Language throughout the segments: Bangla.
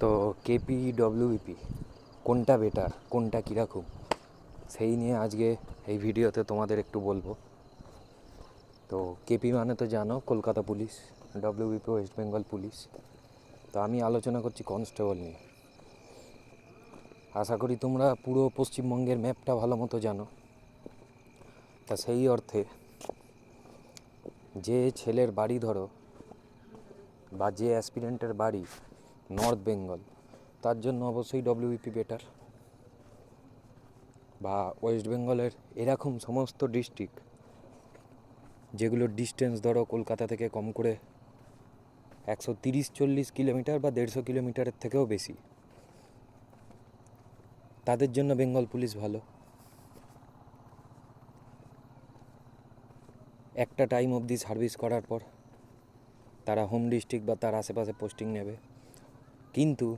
তো কেপি ডব্লিউপি কোনটা বেটার কোনটা কীরকম? সেই নিয়ে আজকে এই ভিডিওতে তোমাদের একটু বলব। তো কেপি মানে তো জানো Kolkata police WBP west Bengal police. তো আমি আলোচনা করছি কনস্টেবল নিয়ে। আশা করি তোমরা পুরো পশ্চিমবঙ্গের ম্যাপটা ভালো মতো জানো। তা সেই অর্থে যে ছেলের বাড়ি ধরো বা যে অ্যাসপিরেন্টের বাড়ি নর্থ বেঙ্গল তার জন্য অবশ্যই ডব্লিউবিপি বেটার বা ওয়েস্ট বেঙ্গলের এরকম সমস্ত ডিস্ট্রিক্ট যেগুলোর ডিস্টেন্স ধরো কলকাতা থেকে কম করে একশো তিরিশ চল্লিশ কিলোমিটার বা দেড়শো কিলোমিটারের থেকেও বেশি। তাদের জন্য বেঙ্গল পুলিশ ভালো। একটা টাইম অবধি সার্ভিস করার পর তারা হোম ডিস্ট্রিক্ট বা তার আশেপাশে পোস্টিং নেবে। কিন্তু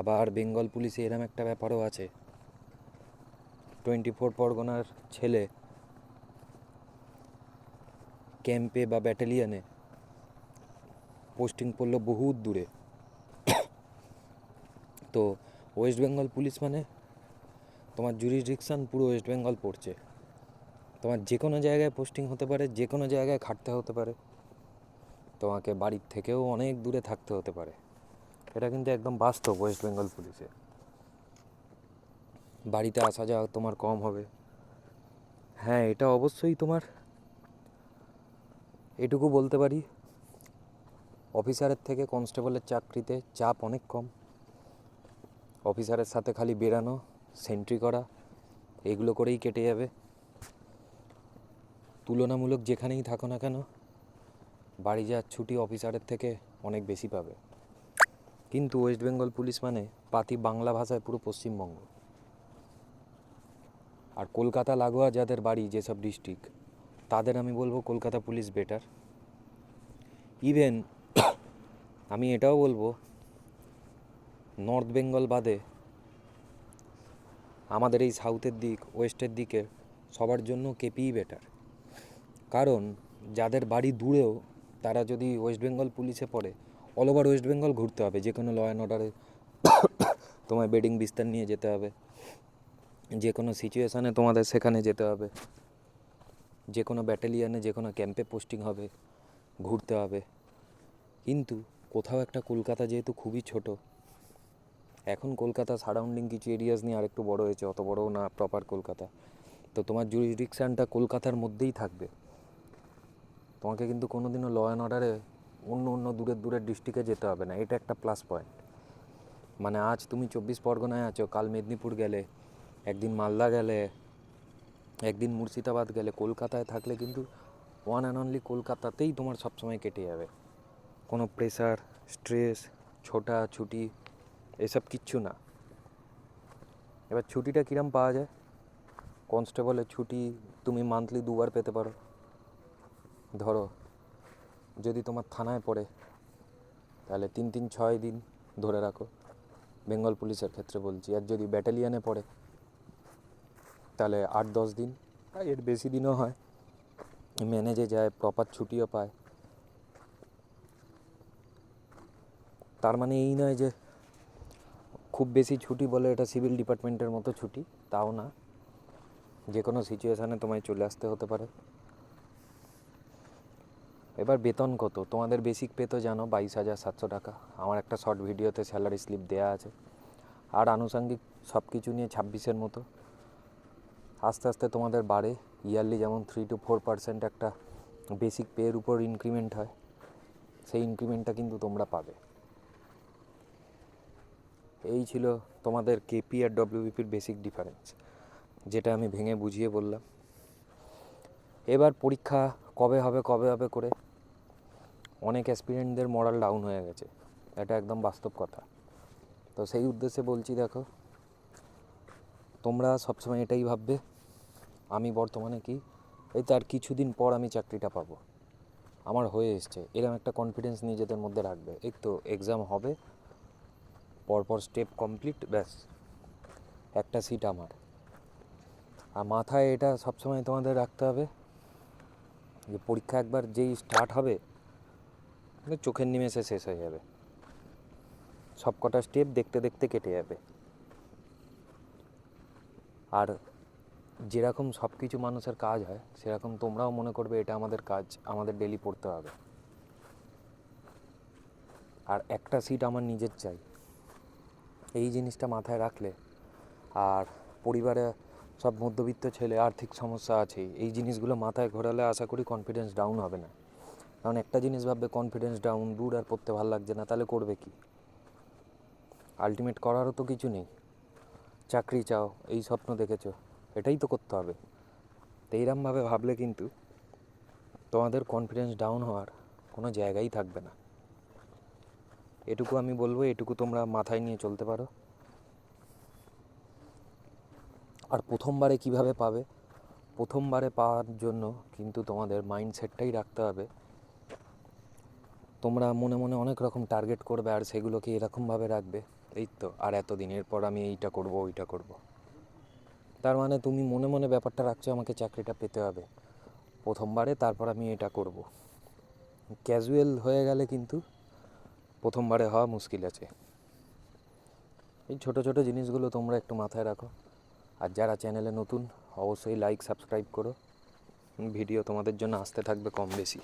আবার বেঙ্গল পুলিশে এরম একটা ব্যাপারও আছে। টোয়েন্টি ফোর পরগনার ছেলে ক্যাম্পে বা ব্যাটালিয়নে পোস্টিং পড়ল বহুত দূরে। তো ওয়েস্ট বেঙ্গল পুলিশ মানে তোমার জুরিসডিকশান পুরো ওয়েস্ট বেঙ্গল পড়ছে। তোমার যে কোনো জায়গায় পোস্টিং হতে পারে যে কোনো জায়গায় খাটতে হতে পারে। তোমাকে বাড়ির থেকেও অনেক দূরে থাকতে হতে পারে। এটা কিন্তু একদম বাস্তব ওয়েস্ট বেঙ্গল পুলিশে বাড়িতে আসা যাওয়া তোমার কম হবে। হ্যাঁ এটা অবশ্যই তোমার। এটুকু বলতে পারি, অফিসারের থেকে কনস্টেবলের চাকরিতে চাপ অনেক কম। অফিসারের সাথে খালি বেরানো সেন্ট্রি করা, এগুলো করেই কেটে যাবে। তুলনামূলক যেখানেই থাকো না কেন বাড়ি যাওয়ার ছুটি অফিসারের থেকে অনেক বেশি পাবে। কিন্তু ওয়েস্ট বেঙ্গল পুলিশ মানে পাতি বাংলা ভাষায় পুরো পশ্চিমবঙ্গ। আর কলকাতা লাগোয়া যাদের বাড়ি যেসব ডিস্ট্রিক্ট, তাদের আমি বলব কলকাতা পুলিশ বেটার। ইভেন আমি এটাও বলব, নর্থ বেঙ্গল বাদে আমাদের এই সাউথের দিক, ওয়েস্টের দিকে সবার জন্য কেপিই বেটার। কারণ যাদের বাড়ি দূরেও তারা যদি ওয়েস্ট বেঙ্গল পুলিশে পড়ে অল ওভার ওয়েস্ট বেঙ্গল ঘুরতে হবে যে কোনো ল অ্যান্ড অর্ডারে তোমায় বেডিং বিস্তার নিয়ে যেতে হবে যে কোনো সিচুয়েশানে তোমাদের সেখানে যেতে হবে যে কোনো ব্যাটালিয়ানে যে কোনো ক্যাম্পে পোস্টিং হবে, ঘুরতে হবে। কিন্তু কোথাও একটা কলকাতা যেহেতু খুবই ছোট, এখন কলকাতা সারাউন্ডিং কিছু এরিয়াস নিয়ে আরেকটু বড় হয়েছে, অত বড়ও না প্রপার কলকাতা। তো তোমার জুরিসডিকশানটা কলকাতার মধ্যেই থাকবে। তোমাকে কিন্তু কোনো দিনও ল অ্যান্ড অর্ডারে অন্য অন্য দূরের দূরের ডিস্ট্রিক্টে যেতে হবে না। এটা একটা প্লাস পয়েন্ট মানে আজ তুমি চব্বিশ পরগনায় আছো, কাল মেদিনীপুর গেলে, একদিন মালদা গেলে, একদিন মুর্শিদাবাদ গেলে, কলকাতায় থাকলে কিন্তু ওয়ান অ্যান্ড অনলি কলকাতাতেই তোমার সবসময় কেটে যাবে। কোনো প্রেশার স্ট্রেস ছোটা, ছুটি, এসব কিচ্ছু না। এবার ছুটিটা কিরম পাওয়া যায়? কনস্টেবলের ছুটি, তুমি মান্থলি দুবার পেতে পারো। ধরো, যদি তোমার থানায় পড়ে, তাহলে তিন তিন ছয় দিন ধরে রাখো। বেঙ্গল পুলিশের ক্ষেত্রে বলছি। আর যদি ব্যাটালিয়ানে পড়ে, তাহলে আট দশ দিন এর বেশি দিনও হয়। ম্যানেজে যায় প্রপার ছুটিও পায়। তার মানে এই নয় যে খুব বেশি ছুটি বলে এটা সিভিল ডিপার্টমেন্টের মতো ছুটি, তাও না। যে কোনো সিচুয়েশানে তোমায় চলে আসতে হতে পারে। এবার বেতন কত? তোমাদের বেসিক পে তো জানো, বাইশ হাজার সাতশো টাকা। আমার একটা শর্ট ভিডিওতে স্যালারি স্লিপ দেওয়া আছে। আর আনুষঙ্গিক সব কিছু নিয়ে ছাব্বিশের মতো। আস্তে আস্তে তোমাদের বাড়ে। ইয়ারলি যেমন থ্রি টু ফোর পার্সেন্ট একটা বেসিক পেয়ের উপর ইনক্রিমেন্ট হয়। সেই ইনক্রিমেন্টটা কিন্তু তোমরা পাবে। এই ছিল তোমাদের কেপি আর ডব্লিউবিপির বেসিক ডিফারেন্স যেটা আমি ভেঙে বুঝিয়ে বললাম। এবার পরীক্ষা কবে হবে কবে হবে করে অনেক অ্যাসপিরেন্টদের মরাল ডাউন হয়ে গেছে। এটা একদম বাস্তব কথা। তো সেই উদ্দেশ্যে বলছি, দেখো, তোমরা সবসময় এটাই ভাববে, আমি বর্তমানে কি, এই তার কিছুদিন পর আমি চাকরিটা পাবো। আমার হয়ে এসছে। এরকম একটা কনফিডেন্স নিজেদের মধ্যে রাখবে। এই তো এক্সাম হবে, পরপর স্টেপ কমপ্লিট ব্যাস, একটা সিট আমার। আর মাথায় এটা সবসময় তোমাদের রাখতে হবে যে পরীক্ষা একবার যেই স্টার্ট হবে চোখের নিমেষে শেষ হয়ে যাবে। সব কটা স্টেপ দেখতে দেখতে কেটে যাবে। আর যেরকম সব কিছু মানুষের কাজ হয়, সেরকম তোমরাও মনে করবে এটা আমাদের কাজ, আমাদের ডেলি পড়তে হবে। আর একটা সিট আমার নিজের চাই। এই জিনিসটা মাথায় রাখলে আর পরিবারে সব মধ্যবিত্ত ছেলে আর্থিক সমস্যা আছেই, এই জিনিসগুলো মাথায় ঘোরালে আশা করি কনফিডেন্স ডাউন হবে না। কারণ একটা জিনিস ভাববে কনফিডেন্স ডাউন দূর আর পড়তে ভালো লাগছে না, তাহলে করবে কি? আলটিমেট করারও তো কিছু নেই। চাকরি চাও, এই স্বপ্ন দেখেছ, এটাই তো করতে হবে। তো এইরমভাবে ভাবলে কিন্তু তোমাদের কনফিডেন্স ডাউন হওয়ার কোনো জায়গাই থাকবে না। এটুকু আমি বলব, এটুকু তোমরা মাথায় নিয়ে চলতে পারো। আর প্রথমবারে কীভাবে পাবে? প্রথমবারে পাওয়ার জন্য কিন্তু তোমাদের মাইন্ডসেটটাই রাখতে হবে। তোমরা মনে মনে অনেক রকম টার্গেট করবে আর সেগুলোকে এরকমভাবে রাখবে। এই তো, আর এতদিন, এরপর আমি এইটা করব, ওইটা করব। তার মানে তুমি মনে মনে ব্যাপারটা রাখছো, আমাকে চাকরিটা পেতে হবে। প্রথমবারে, তারপর আমি এটা করব। ক্যাজুয়াল হয়ে গেলে কিন্তু প্রথমবারে হওয়া মুশকিল আছে। এই ছোট ছোট জিনিসগুলো তোমরা একটু মাথায় রাখো। আর যারা চ্যানেলে নতুন, অবশ্যই লাইক সাবস্ক্রাইব করো। ভিডিও তোমাদের জন্য আসতে থাকবে কম বেশি।